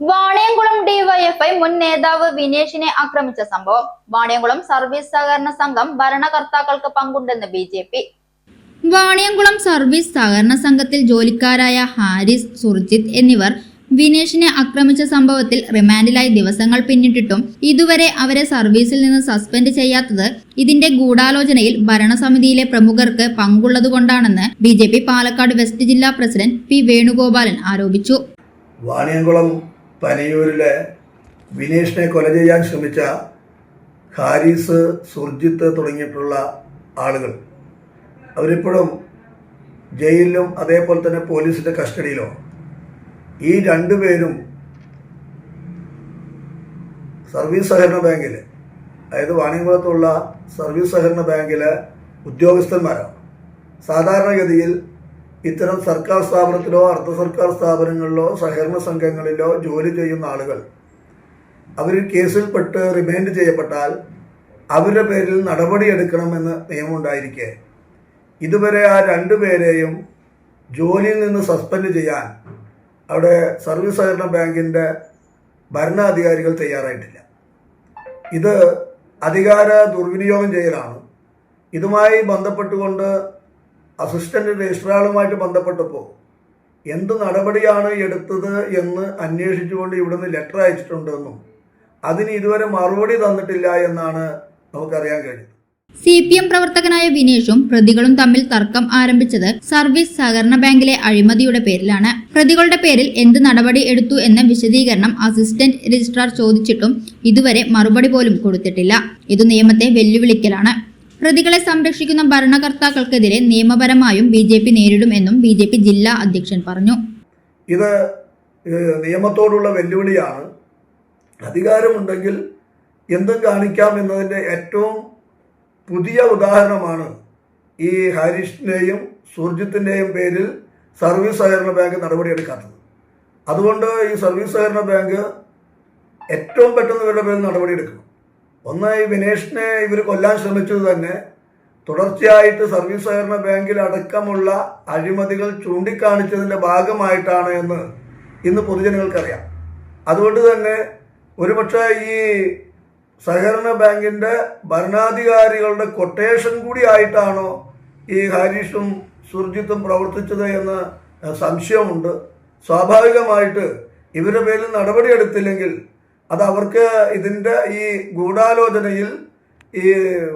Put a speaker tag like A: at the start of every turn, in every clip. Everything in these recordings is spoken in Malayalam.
A: വാണിയംകുളം ഡിവൈഎഫ്ഐ മുൻ നേതാവ് വിനേഷിനെ ആക്രമിച്ച സംഭവം. വാണിയംകുളം സർവീസ് സഹകരണ സംഘം ഭരണകർത്താക്കൾക്ക് പങ്കുണ്ടെന്ന് B J P. Vaniyamkulam service സഹകരണ സംഘത്തിൽ ജോലിക്കാരായ ഹാരിസ് സുർജിത്ത് എന്നിവർ വിനേഷിനെ ആക്രമിച്ച സംഭവത്തിൽ റിമാൻഡിലായി ദിവസങ്ങൾ പിന്നിട്ടിട്ടും ഇതുവരെ അവരെ സർവീസിൽ നിന്ന് സസ്പെൻഡ് ചെയ്യാത്തത് ഇതിന്റെ ഗൂഢാലോചനയിൽ ഭരണസമിതിയിലെ പ്രമുഖർക്ക് പങ്കുള്ളതുകൊണ്ടാണെന്ന് B J P Palakkad west ജില്ലാ പ്രസിഡന്റ് പി വേണുഗോപാലൻ ആരോപിച്ചു.
B: വാണിയംകുളം പനയൂരിലെ വിനീഷിനെ കൊല ചെയ്യാൻ ശ്രമിച്ച ഹാരിസ് സുർജിത്ത് തുടങ്ങിയിട്ടുള്ള ആളുകൾ. അവരിപ്പോഴും ജയിലിലും അതേപോലെ തന്നെ പോലീസിന്റെ കസ്റ്റഡിയിലോ. ഈ രണ്ടുപേരും സർവീസ് സഹകരണ ബാങ്കിൽ അതായത് വാണിയംകുളത്തുള്ള സർവീസ് സഹകരണ ബാങ്കിലെ ഉദ്യോഗസ്ഥന്മാരാണ്. സാധാരണഗതിയിൽ ഇത്തരം സർക്കാർ സ്ഥാപനത്തിലോ അർദ്ധ സർക്കാർ സ്ഥാപനങ്ങളിലോ സഹകരണ സംഘങ്ങളിലോ ജോലി ചെയ്യുന്ന ആളുകൾ. അവർ കേസിൽപ്പെട്ട് റിമാൻഡ് ചെയ്യപ്പെട്ടാൽ അവരുടെ പേരിൽ നടപടിയെടുക്കണമെന്ന് നിയമമുണ്ടായിരിക്കെ. ഇതുവരെ ആ രണ്ടു പേരെയും ജോലിയിൽ നിന്ന് സസ്പെൻഡ് ചെയ്യാൻ അവിടെ സർവീസ് സഹകരണ ബാങ്കിന്റെ ഭരണാധികാരികൾ തയ്യാറായിട്ടില്ല. ഇത് അധികാര ദുർവിനിയോഗം ചെയ്യലാണ്. ഇതുമായി ബന്ധപ്പെട്ടുകൊണ്ട് അസിസ്റ്റന്റ് രജിസ്ട്രാറുമായിട്ട് ബന്ധപ്പെട്ടപ്പോൾ എന്ത് നടപടിയാണ് എടുത്തത് എന്ന് അന്വേഷിച്ചുകൊണ്ട് ഇവിടുന്ന് ലെറ്റർ അയച്ചിട്ടുണ്ടെന്നും അതിന് ഇതുവരെ മറുപടി തന്നിട്ടില്ല എന്നാണ് നമുക്കറിയാൻ കഴിഞ്ഞത്
A: സി പി എം പ്രവർത്തകനായ വിനേഷും പ്രതികളും തമ്മിൽ തർക്കം ആരംഭിച്ചത് സർവീസ് സഹകരണ ബാങ്കിലെ അഴിമതിയുടെ പേരിലാണ്. പ്രതികളുടെ പേരിൽ എന്ത് നടപടി എടുത്തു എന്ന വിശദീകരണം അസിസ്റ്റന്റ് രജിസ്ട്രാർ ചോദിച്ചിട്ടും ഇതുവരെ മറുപടി പോലും കൊടുത്തിട്ടില്ല. ഇത് നിയമത്തെ വെല്ലുവിളിക്കലാണ്. പ്രതികളെ സംരക്ഷിക്കുന്ന ഭരണകർത്താക്കൾക്കെതിരെ നിയമപരമായും ബി ജെ പി നേരിടുമെന്നും ബി ജെ പി ജില്ലാ അധ്യക്ഷൻ പറഞ്ഞു.
B: ഇത് നിയമത്തോടുള്ള വെല്ലുവിളിയാണ്. അധികാരമുണ്ടെങ്കിൽ എന്തും കാണിക്കാം എന്നതിന്റെ ഏറ്റവും പുതിയ ഉദാഹരണമാണ് ഈ ഹരീഷിന്റെയും സുർജിത്തിന്റെയും പേരിൽ സർവീസ് സഹകരണ ബാങ്ക് നടപടിയെടുക്കാത്തത്. അതുകൊണ്ട് ഈ സർവീസ് സഹകരണ ബാങ്ക് ഏറ്റവും പെട്ടെന്ന് ഇവരുടെ പേരിൽ നടപടിയെടുക്കണം. ഒന്ന് ഈ വിനേഷിനെ ഇവർ കൊല്ലാൻ ശ്രമിച്ചത് തന്നെ. തുടർച്ചയായിട്ട് സർവീസ് സഹകരണ ബാങ്കിൽ അടക്കമുള്ള അഴിമതികൾ ചൂണ്ടിക്കാണിച്ചതിന്റെ ഭാഗമായിട്ടാണ് എന്ന് ഇന്ന് പൊതുജനങ്ങൾക്കറിയാം. അതുകൊണ്ട് തന്നെ ഒരുപക്ഷെ ഈ സഹകരണ ബാങ്കിന്റെ ഭരണാധികാരികളുടെ കൊട്ടേഷൻ കൂടി ആയിട്ടാണോ ഈ ഹാരിഷും സുർജിത്തും പ്രവർത്തിച്ചത് എന്ന് സംശയമുണ്ട്. സ്വാഭാവികമായിട്ട് ഇവരുടെ പേരിൽ നടപടിയെടുത്തില്ലെങ്കിൽ അത് അവർക്ക് ഇതിന്റെ ഈ ഗൂഢാലോചനയിൽ ഈ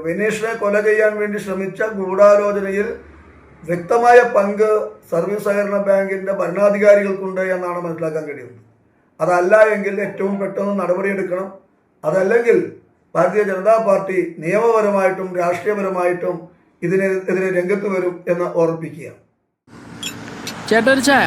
B: വിനീഷിനെ കൊല ചെയ്യാൻ വേണ്ടി ശ്രമിച്ച ഗൂഢാലോചനയിൽ വ്യക്തമായ പങ്ക് സർവീസ് സഹകരണ ബാങ്കിന്റെ ഭരണാധികാരികൾക്കുണ്ട് എന്നാണ് മനസ്സിലാക്കാൻ കഴിയുന്നത്. അതല്ല എങ്കിൽ ഏറ്റവും പെട്ടെന്ന് നടപടിയെടുക്കണം. അതല്ലെങ്കിൽ ഭാരതീയ ജനതാ പാർട്ടി നിയമപരമായിട്ടും രാഷ്ട്രീയപരമായിട്ടും ഇതിനെതിരെ രംഗത്ത് വരും എന്ന് ഓർമ്മിപ്പിക്കുക
C: ചേട്ടാ ചായ.